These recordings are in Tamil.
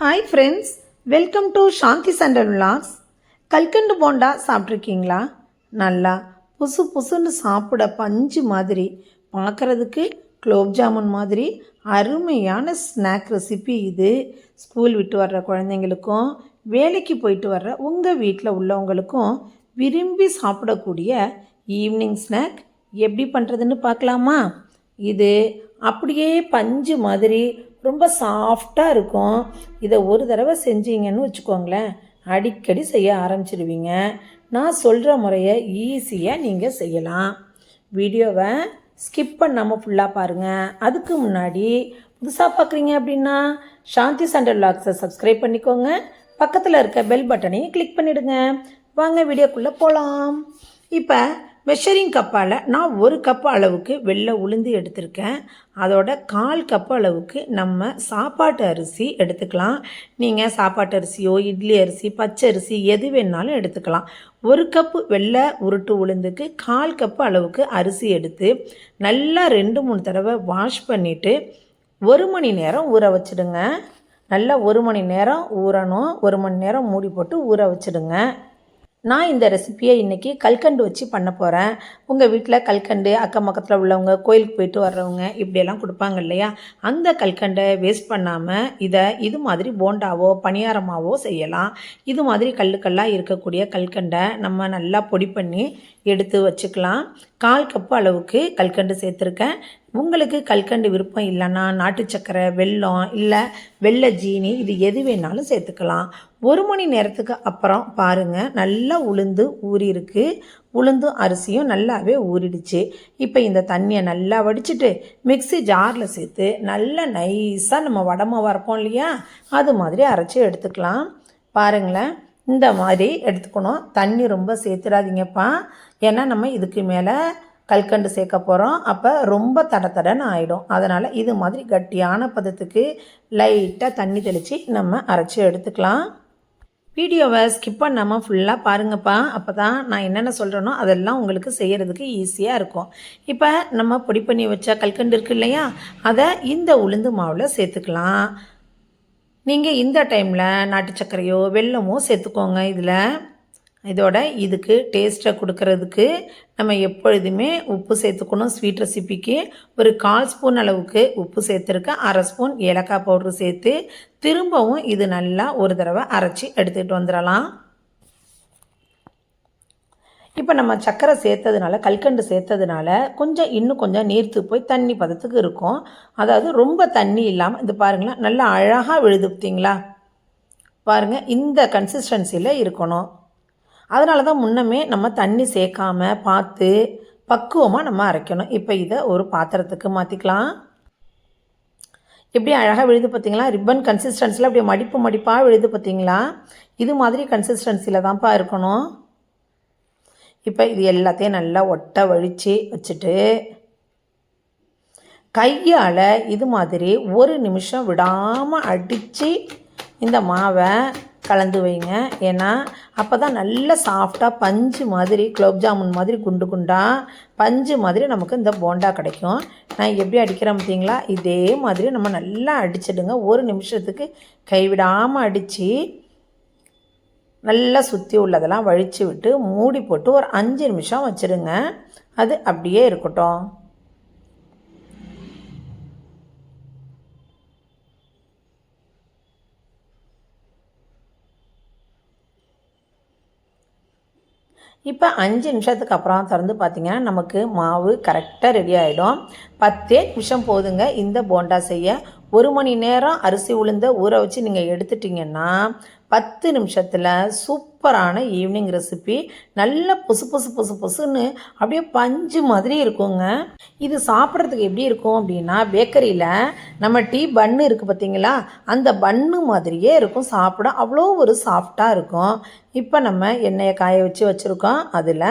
Hi friends welcome to Shanthi சண்டல் vlogs கல்கண்டு போண்டா சாப்பிட்ருக்கீங்களா நல்லா புசு புசுன்னு சாப்பிட பஞ்சு மாதிரி. பார்க்குறதுக்கு குலோப் ஜாமுன் மாதிரி அருமையான ஸ்நாக் ரெசிபி இது. ஸ்கூல் விட்டு வர்ற குழந்தைங்களுக்கும் வேலைக்கு போயிட்டு வர்ற உங்கள் வீட்டில் உள்ளவங்களுக்கும் விரும்பி சாப்பிடக்கூடிய ஈவினிங் ஸ்நாக் எப்படி பண்ணுறதுன்னு பார்க்கலாமா? இது அப்படியே பஞ்சு மாதிரி ரொம்ப சாஃப்டாக இருக்கும். இதை ஒரு தடவை செஞ்சீங்கன்னு வச்சுக்கோங்களேன் அடிக்கடி செய்ய ஆரம்பிச்சிடுவீங்க. நான் சொல்கிற முறையை ஈஸியாக நீங்கள் செய்யலாம். வீடியோவை ஸ்கிப் பண்ணாமல் ஃபுல்லாக பாருங்கள் அதுக்கு முன்னாடி புதுசாக பார்க்குறீங்க அப்படின்னா சாந்தி சண்டர் லாக்ஸை சப்ஸ்கிரைப் பண்ணிக்கோங்க. பக்கத்தில் இருக்க பெல் பட்டனையும் கிளிக் பண்ணிவிடுங்க வாங்க வீடியோக்குள்ளே போகலாம் இப்போ மெஷரிங் கப்பால் நான் ஒரு கப் அளவுக்கு வெள்ளை உளுந்து எடுத்திருக்கேன். அதோட கால் கப் அளவுக்கு நம்ம சாப்பாட்டு அரிசி எடுத்துக்கலாம். நீங்கள் சாப்பாட்டு அரிசியோ இட்லி அரிசி பச்சை அரிசி எது வேணாலும் எடுத்துக்கலாம். ஒரு கப்பு வெள்ளை உருட்டு உளுந்துக்கு கால் கப்பு அளவுக்கு அரிசி எடுத்து நல்லா ரெண்டு மூணு தடவை வாஷ் பண்ணிவிட்டு ஒரு மணி நேரம் ஊற வச்சிடுங்க. நல்லா ஒரு மணி நேரம் ஊறணும். ஒரு மணி நேரம் மூடி போட்டு ஊற வச்சிடுங்க. நான் இந்த ரெசிப்பியை இன்றைக்கி கல்கண்டு வச்சு பண்ண போகிறேன் உங்கள் வீட்டில் கல்கண்டு அக்கம் பக்கத்தில் உள்ளவங்க கோயிலுக்கு போயிட்டு வர்றவங்க இப்படியெல்லாம் கொடுப்பாங்க இல்லையா? அந்த கல்கண்டை வேஸ்ட் பண்ணாமல் இதை இது மாதிரி போண்டாவோ பணியாரமாவோ செய்யலாம். இது மாதிரி கல்லுக்கல்லாக இருக்கக்கூடிய கல்கண்டை நம்ம நல்லா பொடி பண்ணி எடுத்து வச்சுக்கலாம். கால் கப்பு அளவுக்கு கல்கண்டு சேர்த்துருக்கேன். உங்களுக்கு கல்கண்டு விருப்பம் இல்லைன்னா நாட்டு சக்கரை வெல்லம் இல்லை வெள்ளை ஜீனி இது எது வேணாலும் சேர்த்துக்கலாம். ஒரு மணி நேரத்துக்கு அப்புறம் பாருங்கள் நல்லா உளுந்து ஊறியிருக்கு. உளுந்தும் அரிசியும் நல்லாவே ஊறிடுச்சு. இப்போ இந்த தண்ணியை நல்லா வடிச்சிட்டு மிக்ஸி ஜாரில் சேர்த்து நல்லா நைஸாக நம்ம வடமை வரைப்போம் இல்லையா? அது மாதிரி அரைச்சி எடுத்துக்கலாம். பாருங்களேன் இந்த மாதிரி எடுத்துக்கணும். தண்ணி ரொம்ப சேர்த்துடாதீங்கப்பா. ஏன்னா நம்ம இதுக்கு மேலே கல்கண்டு சேர்க்க போகிறோம் அப்போ ரொம்ப தட தடன்னு ஆகிடும் அதனால் இது மாதிரி கட்டியான பதத்துக்கு லைட்டாக தண்ணி தெளித்து நம்ம அரைச்சி எடுத்துக்கலாம். வீடியோவை ஸ்கிப் பண்ணாமல் ஃபுல்லாக பாருங்கப்பா. அப்போ தான் நான் என்னென்ன சொல்கிறேனோ அதெல்லாம் உங்களுக்கு செய்கிறதுக்கு ஈஸியாக இருக்கும். இப்போ நம்ம பொடி பண்ணி வச்ச கல்கண்டு இருக்கு இல்லையா? அதை இந்த உளுந்து மாவில் சேர்த்துக்கலாம். நீங்கள் இந்த டைமில் நாட்டு சர்க்கரையோ வெல்லமோ சேர்த்துக்கோங்க இதில். இதோட இதுக்கு டேஸ்ட்டை கொடுக்கறதுக்கு நம்ம எப்பொழுதுமே உப்பு சேர்த்துக்கணும். ஸ்வீட் ரெசிபிக்கு ஒரு கால் ஸ்பூன் அளவுக்கு உப்பு சேர்த்துருக்கேன் அரை ஸ்பூன் ஏலக்காய் பவுட்ரு சேர்த்து திரும்பவும் இது நல்லா ஒரு தடவை அரைச்சி எடுத்துகிட்டு வந்துடலாம். இப்போ நம்ம சர்க்கரை சேர்த்ததுனால கல்கண்டு சேர்த்ததுனால கொஞ்சம் இன்னும் கொஞ்சம் நீர்த்து போய் தண்ணி பதத்துக்கு இருக்கும். அதாவது ரொம்ப தண்ணி இல்லாமல் இது பாருங்களேன் நல்லா அழகாக விழுது பார்த்தீங்களா? பாருங்கள் இந்த கன்சிஸ்டன்சியில் இருக்கணும். அதனால தான் முன்னமே நம்ம தண்ணி சேர்க்காம பார்த்து பக்குவமாக நம்ம அரைக்கணும். இப்போ இதை ஒரு பாத்திரத்துக்கு மாற்றிக்கலாம் எப்படி அழகாக விழுது பார்த்தீங்களா ரிப்பன் கன்சிஸ்டன்சியில் அப்படியே மடிப்பு மடிப்பாக விழுது பார்த்தீங்களா இது மாதிரி கன்சிஸ்டன்சியில் தான்ப்பா இருக்கணும். இப்போ இது எல்லாத்தையும் நல்லா ஒட்ட வழித்து வச்சுட்டு கையால் இது மாதிரி ஒரு நிமிஷம் விடாமல் அடித்து இந்த மாவை கலந்து வைங்க. ஏன்னா அப்போ தான் நல்ல சாஃப்டாக பஞ்சு மாதிரி குலோப் ஜாமுன் மாதிரி குண்டு குண்டாக பஞ்சு மாதிரி நமக்கு இந்த போண்டா கிடைக்கும். நான் எப்படி அடிக்கிறேன் பார்த்தீங்களா? இதே மாதிரி நம்ம நல்லா அடிச்சிடுங்க. ஒரு நிமிஷத்துக்கு கைவிடாமல் அடித்து நல்லா சுற்றி உள்ளதெல்லாம் வழித்து விட்டு மூடி போட்டு ஒரு அஞ்சு நிமிஷம் வச்சுருங்க. அது அப்படியே இருக்கட்டும். இப்போ அஞ்சு நிமிஷத்துக்கு அப்புறம் திறந்து பார்த்தீங்கன்னா நமக்கு மாவு கரெக்டாக ரெடி ஆகிடும் பத்தே நிமிஷம் போதுங்க. இந்த போண்டா செய்ய ஒரு மணி நேரம் அரிசி உளுந்த ஊற வச்சு நீங்கள் எடுத்துட்டிங்கன்னா பத்து நிமிஷத்தில் சூப்பரான ஈவினிங் ரெசிபி நல்ல புசு புசு புசு புசுன்னு அப்படியே பஞ்சு மாதிரி இருக்குங்க. இது சாப்பிட்றதுக்கு எப்படி இருக்கும் அப்படின்னா பேக்கரியில் நம்ம டீ பன்னு இருக்குது பார்த்தீங்களா? அந்த பன்னு மாதிரியே இருக்கும். சாப்பிட அவ்வளோ ஒரு சாஃப்டாக இருக்கும். இப்போ நம்ம எண்ணெயை காய வச்சு வச்சுருக்கோம். அதில்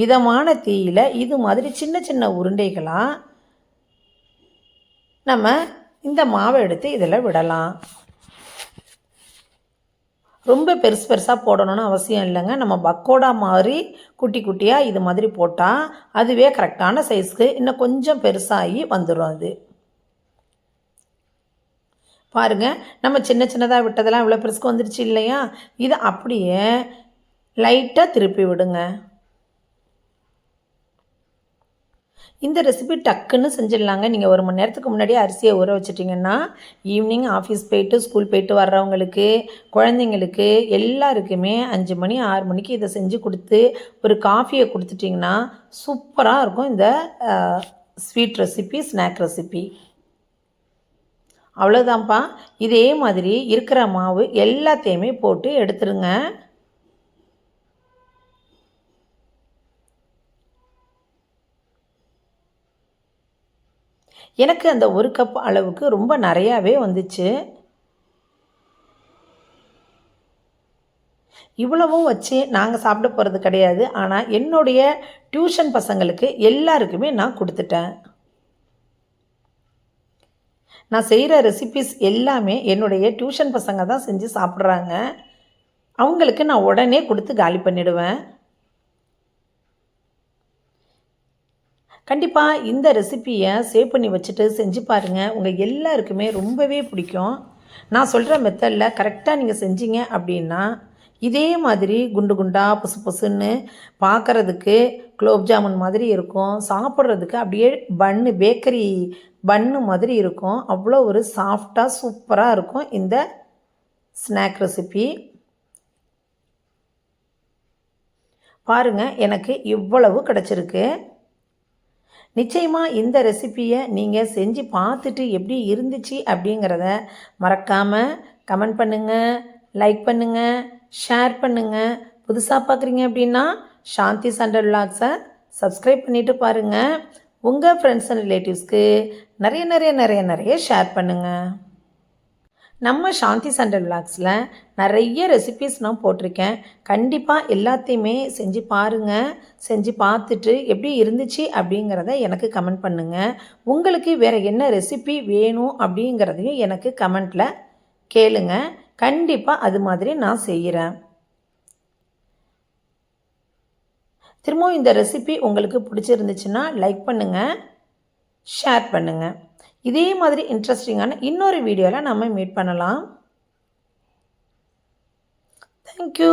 மிதமான தீயில் இது மாதிரி சின்ன சின்ன உருண்டைகளாக நம்ம இந்த மாவை எடுத்து இதில் விடலாம். ரொம்ப பெருசு பெருசாக போடணும்னு அவசியம் இல்லைங்க. நம்ம பக்கோடா மாதிரி குட்டி குட்டியாக இது மாதிரி போட்டால் அதுவே கரெக்டான சைஸ்க்கு இன்னும் கொஞ்சம் பெருசாகி வந்துடும் அது. பாருங்கள் நம்ம சின்ன சின்னதாக விட்டதெல்லாம் இவ்வளோ பெருசுக்கு வந்துடுச்சு இல்லையா? இதை அப்படியே லைட்டாக திருப்பி விடுங்க. இந்த ரெசிபி டக்குன்னு செஞ்சிடலாங்க. நீங்கள் ஒரு மணி நேரத்துக்கு முன்னாடி அரிசியை ஊற வச்சிட்டிங்கன்னா ஈவினிங் ஆஃபீஸ் போயிட்டு ஸ்கூல் போயிட்டு வர்றவங்களுக்கு குழந்தைங்களுக்கு எல்லாருக்குமே அஞ்சு மணி ஆறு மணிக்கு இதை செஞ்சு கொடுத்து ஒரு காஃபியை கொடுத்துட்டிங்கன்னா சூப்பராக இருக்கும் இந்த ஸ்வீட் ரெசிபி ஸ்நாக் ரெசிபி அவ்வளோதான்ப்பா இதே மாதிரி இருக்கிற மாவு எல்லாத்தையுமே போட்டு எடுத்துருங்க. எனக்கு அந்த ஒரு கப் அளவுக்கு ரொம்ப நிறையாவே வந்துச்சு. இவ்வளவும் வச்சு நாங்கள் சாப்பிட போகிறது கிடையாது. ஆனால் என்னுடைய டியூஷன் பசங்களுக்கு எல்லாருக்குமே நான் கொடுத்துட்டேன். நான் செய்கிற ரெசிபிஸ் எல்லாமே என்னுடைய டியூஷன் பசங்க தான் செஞ்சு சாப்பிட்றாங்க. அவங்களுக்கு நான் உடனே கொடுத்து காலி பண்ணிவிடுவேன் கண்டிப்பாக இந்த ரெசிப்பியை சேவ் பண்ணி வச்சுட்டு செஞ்சு பாருங்கள் உங்கள் எல்லாருக்குமே ரொம்பவே பிடிக்கும். நான் சொல்கிற மெத்தடில் கரெக்டாக நீங்கள் செஞ்சீங்க அப்படின்னா இதே மாதிரி குண்டு குண்டாக புசு புசுன்னு பார்க்குறதுக்கு குலோப் ஜாமுன் மாதிரி இருக்கும். சாப்பிட்றதுக்கு அப்படியே பன்னு பேக்கரி பன்னு மாதிரி இருக்கும். அவ்வளோ ஒரு சாஃப்டாக சூப்பராக இருக்கும் இந்த ஸ்நாக் ரெசிபி பாருங்கள் எனக்கு இவ்வளவு கிடச்சிருக்கு. நிச்சயமாக இந்த ரெசிப்பியை நீங்கள் செஞ்சு பார்த்துட்டு எப்படி இருந்துச்சு அப்படிங்கிறத மறக்காமல் கமெண்ட் பண்ணுங்கள் லைக் பண்ணுங்கள் ஷேர் பண்ணுங்கள் புதுசாக பார்க்குறீங்க அப்படின்னா சாந்தி சண்டர் விலாக்ஸை சப்ஸ்கிரைப் பண்ணிவிட்டு பாருங்கள் உங்கள் ஃப்ரெண்ட்ஸ் அண்ட் ரிலேட்டிவ்ஸ்க்கு நிறைய நிறைய நிறைய நிறைய ஷேர் பண்ணுங்கள் நம்ம சாந்தி சண்டல் விளாக்ஸில் நிறைய ரெசிபீஸ் நான் போட்டிருக்கேன். கண்டிப்பாக எல்லாத்தையுமே செஞ்சு பாருங்கள் செஞ்சு பார்த்துட்டு எப்படி இருந்துச்சு அப்படிங்கிறத எனக்கு கமெண்ட் பண்ணுங்கள் உங்களுக்கு வேறு என்ன ரெசிபி வேணும் அப்படிங்கிறதையும் எனக்கு கமெண்ட்டில் கேளுங்க. கண்டிப்பாக அது மாதிரி நான் செய்கிறேன் திரும்பவும் இந்த ரெசிபி உங்களுக்கு பிடிச்சிருந்துச்சுன்னா லைக் பண்ணுங்கள் ஷேர் பண்ணுங்கள் இதே மாதிரி இன்ட்ரெஸ்டிங்கான இன்னொரு வீடியோவில் நம்ம மீட் பண்ணலாம். தேங்க்யூ